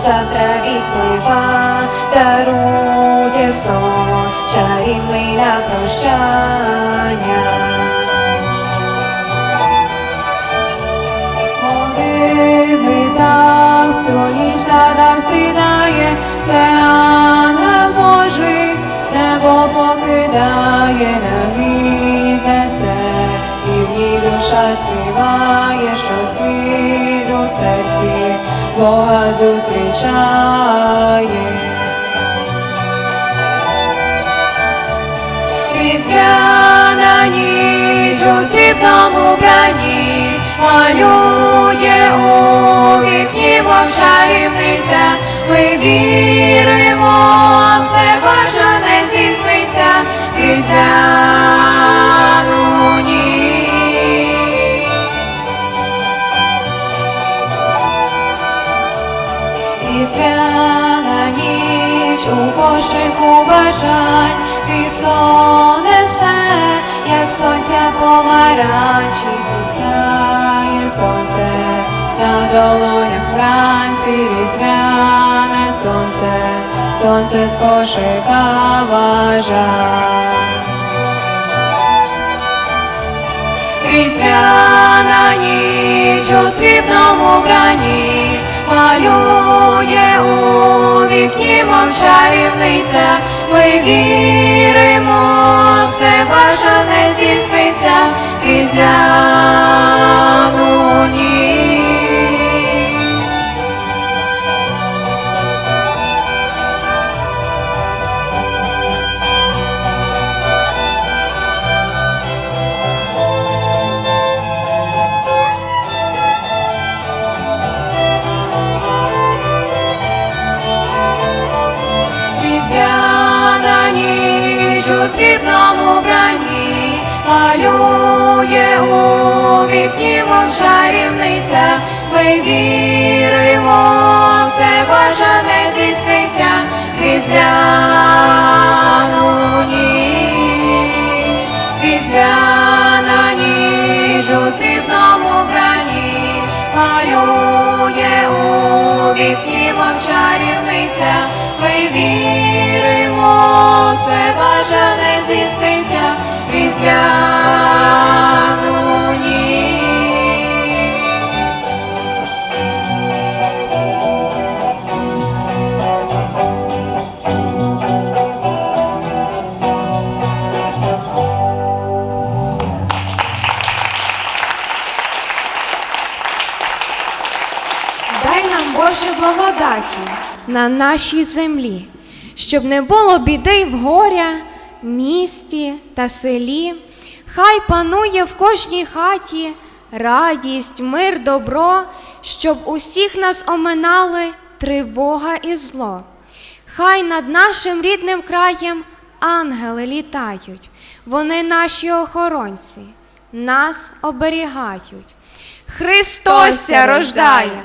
завтра відплива, дарує сон, чарівний на прощання. Молитвий так, всю ніч та сідає, це ангел Божий, небо покидає, на місць несе, і в ній душа співає, що світ у серці Бога зустрічає. Різдвяна ніч у срібному бранні малює у вікні мовчаємниця. Ми віримо, все бажане здійсниться в у кошику бажань, ти сон несе, як сонця помаранчі, сяє сонце на долонях вранці, різдвяне сонце, сонце з кошика бажань. Різдвяна ніч у срібному бранні малює у вікні мовчарівниця, Ми віримо, все бажане здійсниться в малює у вікні мовчарівниця. Ми віримо, все бажане здійсниться Різдвяну ніч. Різдвяна малює у вікні мовчарівниця. Ми віримо, все бажане зіститься, в на нашій землі, щоб не було біди в горя, місті та селі. Хай панує в кожній хаті радість, мир, добро, щоб усіх нас оминали тривога і зло. Хай над нашим рідним краєм ангели літають, вони наші охоронці, нас оберігають. Христос ся рождає!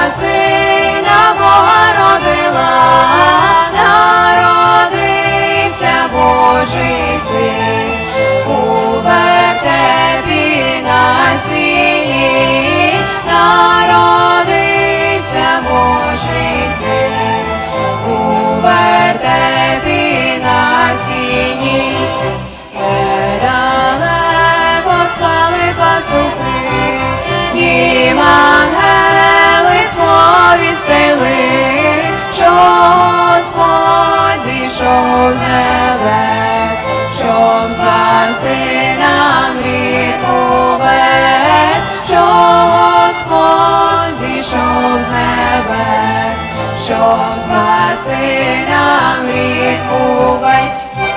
Діва сина Бога родила, народився Божий син, у вертепі на сіні, народився Божий син, у вертепі на сіні. Недалеко спали пастухи, їм ангели сповістили, що Господь зійшов з небес, щоб спасти нам гріх увесь, що Господь зійшов з небес, щоб спасти нам гріх увесь.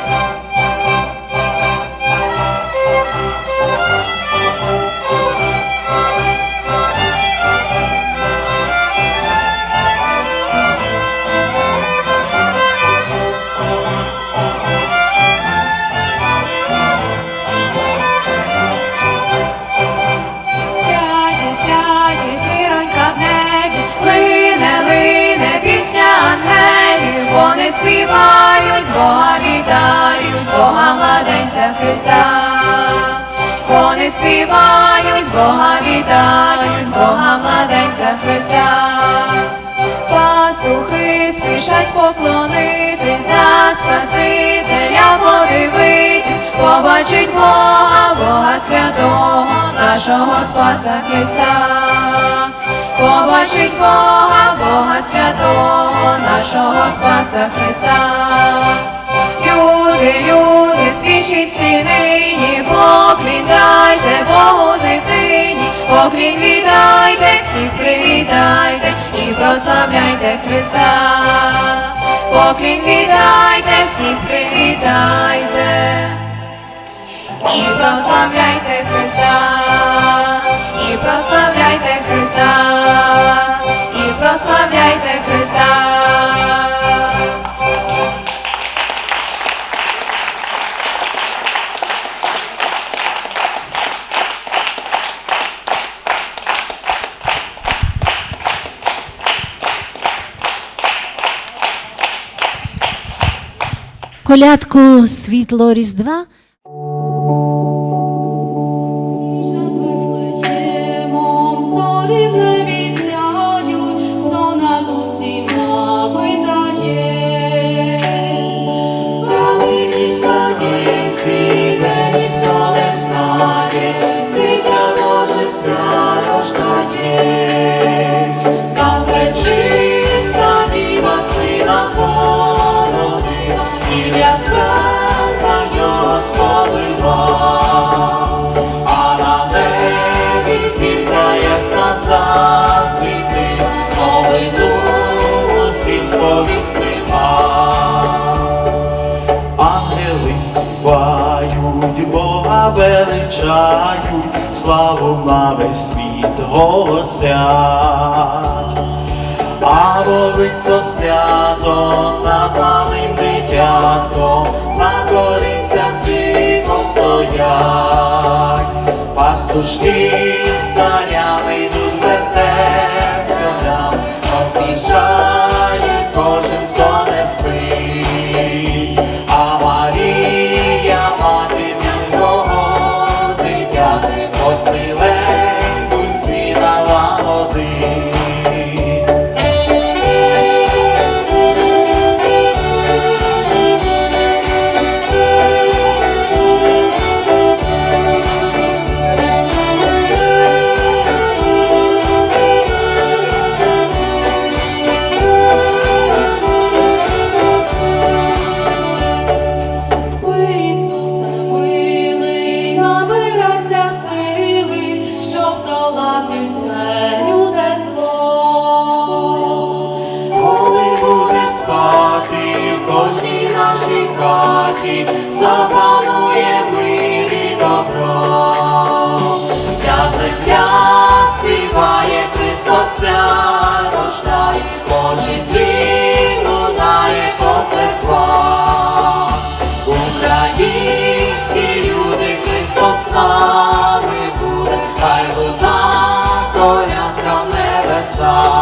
Співають, Бога вітають, Бога младенця Христа. Вони співають, Бога вітають, Бога младенця Христа. Пастухи спішать поклонитись на Спасителя подивитись, побачить Бога, Бога святого, нашого Спаса Христа. Побачить Бога, Бога святого, нашого Спаса Христа. Люди, люди, спішіть всі нині, поклін дайте Богу дитині, поклін віддайте, всіх привітайте і прославляйте Христа. Поклін віддайте, всіх привітайте і прославляйте Христа, Колядку світло Різдва. Над Вифлеємом Ангели співають, Бога величають, славу на весь світ голосять. А вовиця снято над малим дитятком, на горицях тихо стоять. Пастушки з царями さ